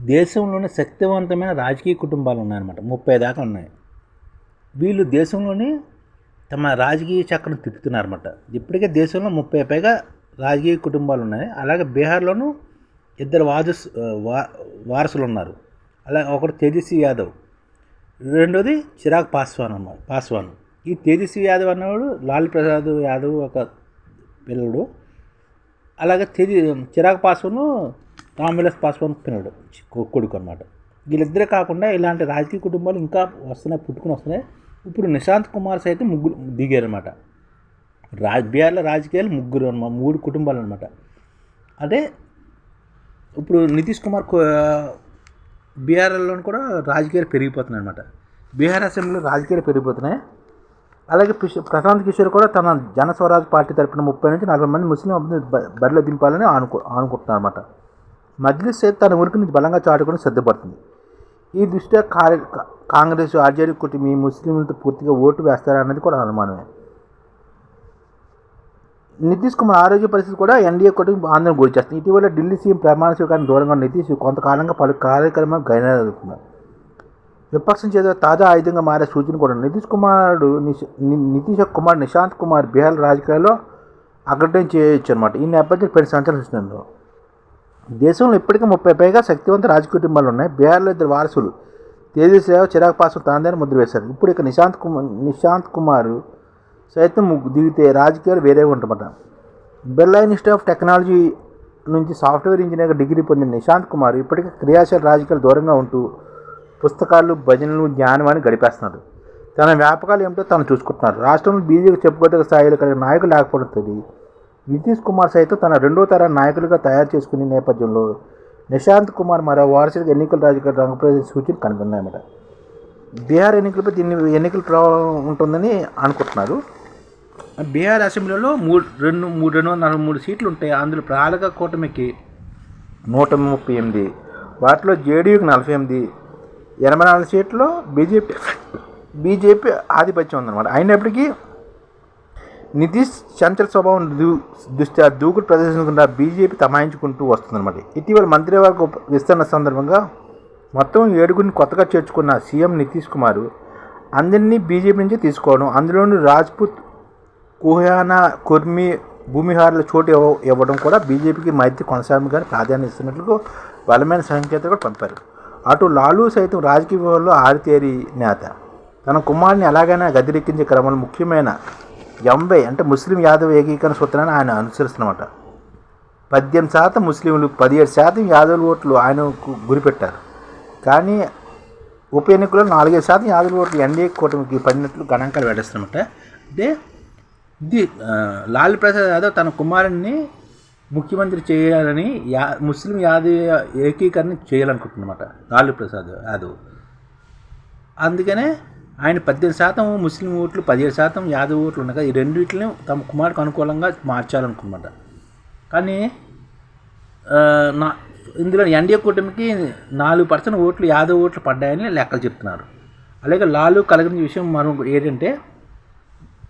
దేశంలోనే శక్తివంతమైన రాజకీయ కుటుంబాలు ఉన్నాయన్నమాట. ముప్పై దాకా ఉన్నాయి. వీళ్ళు దేశంలోని తమ రాజకీయ చక్రం తిప్పుతున్నారన్నమాట. ఇప్పటికే దేశంలో ముప్పై పైగా రాజకీయ కుటుంబాలు ఉన్నాయి. అలాగే బీహార్లోనూ ఇద్దరు వారస్ వా వారసులు ఉన్నారు అలాగే ఒకటి తేజస్వి యాదవ్ రెండోది చిరాగ్ పాస్వాన్ అన్నమాట పాస్వాన్. ఈ తేజస్వి యాదవ్ అన్నవాడు లాల్ ప్రసాద్ యాదవ్ ఒక పిల్లడు. అలాగే తేజ చిరాగ్ పాస్వాన్ రామ్విలాస్ పాస్వాన్ పిల్లడు కొడుకు అనమాట వీళ్ళిద్దరే కాకుండా ఇలాంటి రాజకీయ కుటుంబాలు ఇంకా వస్తున్నాయి పుట్టుకుని వస్తున్నాయి. ఇప్పుడు నిశాంత్ కుమార్ సైతం ముగ్గురు దిగారు అనమాట రా రాజకీయాలు ముగ్గురు అనమాట మూడు కుటుంబాలు అనమాట అంటే ఇప్పుడు నితీష్ కుమార్ కో- బీహార్లో కూడా రాజకీయాలు పెరిగిపోతున్నాయి అనమాట బీహార్ అసెంబ్లీలో రాజకీయాలు పెరిగిపోతున్నాయి. అలాగే ప్రశాంత్ కిషోర్ కూడా తన జనస్వరాజ్ పార్టీ తరపున ముప్పై నుంచి నలభై మంది ముస్లిం అభ్యర్థులను బరిలో దింపాలని అనుకు అనుకుంటున్నారు అనమాట మజ్లిస్ తన ఉనికిని బలంగా చాటుకుని సిద్ధపడుతుంది ఈ దృష్ట్యా కాంగ్రెస్ ఆర్జేడీ కుటుంబీ ముస్లింలతో పూర్తిగా ఓటు వేస్తారన్నది కూడా అనుమానమే. నితీష్ కుమార్ ఆరోగ్య పరిస్థితి కూడా ఎన్డీఏ కూటమి ఆందోళన గురి చేస్తుంది. ఇటీవల ఢిల్లీ సీఎం ప్రమాణ స్వీకారం దూరంగా నితీష్ కొంతకాలంగా పలు కార్యక్రమాలు గైనవుతున్నారు విపక్షం చేత తాజా ఆయుధంగా మారే సూచన కూడా నితీష్ కుమారుడు నిష్- నితీష్ కుమార్ నిశాంత్ కుమార్ బీహార్ రాజకీయాల్లో అగ్రటం చేయొచ్చు అనమాట ఈ నేపథ్యం పెద్ద సంచలనం సృష్టించారు దేశంలో ఇప్పటికీ ముప్పై పైగా శక్తివంత రాజ కుటుంబాలు ఉన్నాయి. బీహార్లో ఇద్దరు వారసులు. తేజస్వి చిరాగ్ పాసం తనదైన ముద్ర వేశారు. ఇప్పుడు ఇక నిశాంత్ కుమార్ నిశాంత్ కుమార్ సైతం ముగ్గు దిగితే రాజకీయాలు వేరే ఉంటమాట బిర్లా ఇన్స్టిట్యూట్ ఆఫ్ టెక్నాలజీ నుంచి సాఫ్ట్వేర్ ఇంజనీర్ డిగ్రీ పొందిన నిశాంత్ కుమార్ ఇప్పటికీ క్రియాశీల రాజకీయాలు దూరంగా ఉంటూ పుస్తకాలు భజనలు జ్ఞానవాన్ని గడిపేస్తున్నారు తన వ్యాపకాలు ఏమిటో తను చూసుకుంటున్నారు రాష్ట్రంలో బీజేపీ చెప్పుకోదగ్గ స్థాయిలో కలిగిన నాయకులు లేకపోవడంతో నితీష్ కుమార్ సైతం తన రెండో తరం నాయకులుగా తయారు చేసుకునే నేపథ్యంలో నిశాంత్ కుమార్ మరో వారసుడిగా ఎన్నికల రాజకీయ రంగప్రవేశ సూచనలు కనుగొన్నాయన్నమాట బీహార్ ఎన్నికలపై దీన్ని ఎన్నికల ప్రభావం ఉంటుందని అనుకుంటున్నారు. బీహార్ అసెంబ్లీలో మూడు రెండు మూడు రెండు వందల నలభై మూడు సీట్లు ఉంటాయి. అందులో ప్రాలక కూటమికి నూట ముప్పై ఎనిమిది వాటిలో జేడీయూకి నలభై ఎనిమిది ఎనభై నాలుగు సీట్లో బీజేపీ బీజేపీ ఆధిపత్యం ఉందన్నమాట. అయినప్పటికీ నితీష్ చంచల స్వభావం దృష్ట్యా దూకుడు ప్రదర్శించకుండా బీజేపీ తమాయించుకుంటూ వస్తుందన్నమాట. ఇటీవల మంత్రివర్గ విస్తరణ సందర్భంగా మొత్తం ఏడుగురిని కొత్తగా చేర్చుకున్న సీఎం నితీష్ కుమార్ అందరినీ బీజేపీ నుంచి తీసుకోవడం అందులోని రాజ్పుత్ కుహానా కుర్మి భూమిహార్ల చోటు ఇవ్వడం కూడా బీజేపీకి మైత్రి కొనసాగింపుగా ప్రాధాన్యత ఇస్తున్నట్లు బలమైన సంకేతం కూడా పంపారు. అటు లాలూ సైతం రాజకీయ వ్యవహారంలో ఆరితేరి నేత. తన కుమారుని ఎలాగైనా గదిరెక్కించే క్రమంలో ముఖ్యమైన ఎంవై అంటే ముస్లిం యాదవ్ ఏకీకరణ సూత్రాన్ని ఆయన అనుసరిస్తున్నమాట. పద్దెనిమిది శాతం ముస్లింలు పదిహేడు శాతం యాదవ్ ఓట్లు ఆయనకు గురిపెట్టారు. కానీ ఉప ఎన్నికల్లో నాలుగైదు శాతం యాదవ్ ఓట్లు ఎన్డీఏ కూటమికి పడినట్లు గణాంకాలు వెడస్తున్నమాట అంటే ఇది ఆ, లాల్ ప్రసాద్ యాదవ్ తన కుమారుణ్ణి ముఖ్యమంత్రి చేయాలని యా ముస్లిం యాదవ ఏకీకరణ చేయాలనుకుంటున్నమాట లాలూ ప్రసాద్ యాదవ్. అందుకనే ఆయన పద్దెనిమిది శాతం ముస్లిం ఓట్లు పదిహేడు శాతం యాదవ్ ఓట్లు ఉన్నాయి ఈ రెండింటిని తమ కుమారుడికి అనుకూలంగా మార్చాలనుకున్నమాట కానీ నా ఇందులో ఎన్డీఏ కూటమికి నాలుగు పర్సెంట్ ఓట్లు యాదవ్ ఓట్లు పడ్డాయని లెక్కలు చెప్తున్నారు. అలాగే లాలు కలగని విషయం మనం ఏంటంటే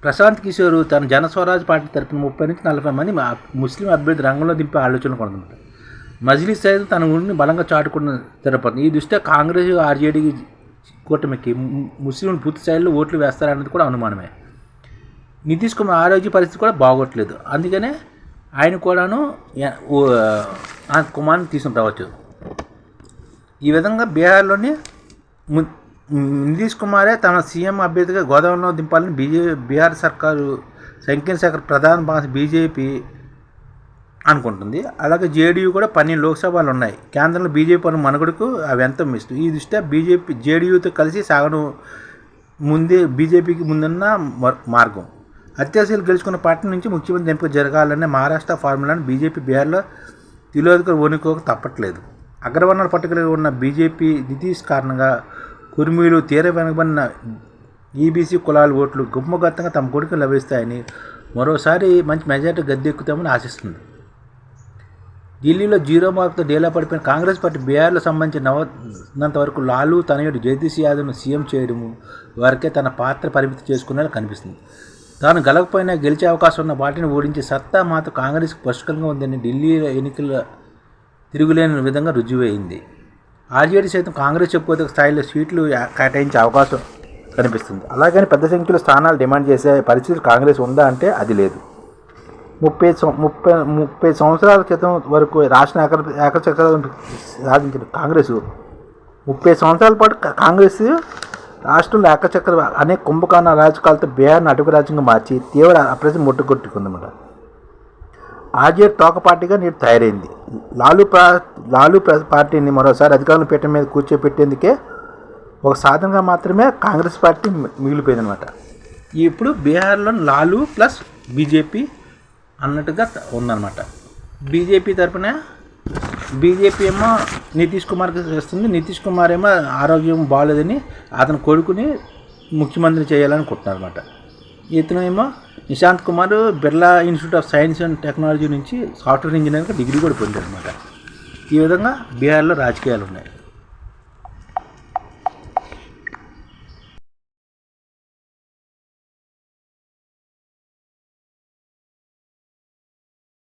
ప్రశాంత్ కిషోర్ తన జనస్వరాజ్ పార్టీ తరపున ముప్పై నుంచి నలభై మంది ముస్లిం అభ్యర్థి రంగంలో దింపే ఆలోచన కొనమాట మజిలీ సైతం తన ఊరిని బలంగా చాటుకున్న తెరపడుతుంది ఈ దృష్ట్యా కాంగ్రెస్ ఆర్జేడీకి కూటమికి. ముస్లింలు పూర్తి స్థాయిలో ఓట్లు వేస్తారన్నది కూడా అనుమానమే. నితీష్ కుమార్ ఆరోగ్య పరిస్థితి కూడా బాగోట్లేదు. అందుకనే ఆయన కూడాను కుమార్ని తీసుకుని రావచ్చు. ఈ విధంగా బీహార్లోని నితీష్ కుమారే తన సీఎం అభ్యర్థిగా గోదావరిలో దింపాలని బీజే బీహార్ సర్కారు సంకీర్ణ శాఖ ప్రధాన భాష బీజేపీ అనుకుంటుంది. అలాగే జేడీయూ కూడా పన్నెండు లోక్సభలు ఉన్నాయి. కేంద్రంలో బీజేపీ పన్ను మనుగడకు అవి ఎంత మిస్తూ ఈ దృష్ట్యా బీజేపీ జేడీయూతో కలిసి సాగడం ముందే బీజేపీకి ముందున్న మార్గం. అత్యాశలు గెలుచుకున్న పార్టీ నుంచి ముఖ్యమంత్రి ఎంపిక జరగాలనే మహారాష్ట్ర ఫార్ములాను బీజేపీ బీహార్లో తిలోదకలు వణుకోక తప్పట్లేదు. అగ్రవర్ణాల పట్టుకలు ఉన్న బీజేపీ నితీష్ కారణంగా కుర్మీలు తీర వెనకబడిన ఈబీసీ కులాల ఓట్లు గుమ్మగత్తంగా తమ కొడుకు లభిస్తాయని మరోసారి మంచి మెజార్టీ గద్దెక్కుతామని ఆశిస్తుంది. ఢిల్లీలో జీరో మార్కుతో డేలా పడిపోయిన కాంగ్రెస్ పార్టీ బీహార్లో సంబంధించి నవ్వనంత వరకు లాలు తనయుడు జగదీష్ యాదవ్ను సీఎం చేయడము వరకే తన పాత్ర పరిమితి చేసుకునేలా కనిపిస్తుంది. తాను గెలకపోయినా గెలిచే అవకాశం ఉన్న పార్టీని ఓడించే సత్తా మాత్రం కాంగ్రెస్కి పుష్కలంగా ఉందని ఢిల్లీ ఎన్నికల తిరుగులేని విధంగా రుజువైంది. ఆర్జేడీ సైతం కాంగ్రెస్ చెప్పుకోతే స్థాయిలో సీట్లు కేటాయించే అవకాశం కనిపిస్తుంది. అలాగని పెద్ద సంఖ్యలో స్థానాలు డిమాండ్ చేసే పరిస్థితి కాంగ్రెస్ ఉందా అంటే అది లేదు. ముప్పై ముప్పై ముప్పై సంవత్సరాల క్రితం వరకు రాష్ట్ర ఏక ఏకచక్రం సాధించిన కాంగ్రెస్. ముప్పై సంవత్సరాల పాటు కాంగ్రెస్ రాష్ట్రంలో ఏకచక్ర అనేక కుంభకోణ రాజకాలతో బీహార్ను అటుకు రాజ్యంగా మార్చి తీవ్ర అప్రజం ముట్టుకొట్టుకుందన్నమాట ఆర్జే తోక పార్టీగా నేడు తయారైంది. లాలు ప్రా లాలు పార్టీని మరోసారి అధికారంలో పీఠం మీద కూర్చోపెట్టేందుకే ఒక సాధనగా మాత్రమే కాంగ్రెస్ పార్టీ మి- మిగిలిపోయిందనమాట ఇప్పుడు బీహార్లో లాలు ప్లస్ బీజేపీ అన్నట్టుగా ఉందన్నమాట. బీజేపీ తరపున బీజేపీ ఏమో నితీష్ కుమార్కి చేస్తుంది. నితీష్ కుమార్ ఏమో ఆరోగ్యం బాగాలేదని అతని కొడుకుని ముఖ్యమంత్రి చేయాలనుకుంటున్నారు అనమాట ఇతను ఏమో Nishant Kumar Birla institute of science and technology నుంచి సాఫ్ట్వేర్ ఇంజనీర్గా డిగ్రీ కూడా పొందారు అనమాట ఈ విధంగా బీహార్లో రాజకీయాలు ఉన్నాయి.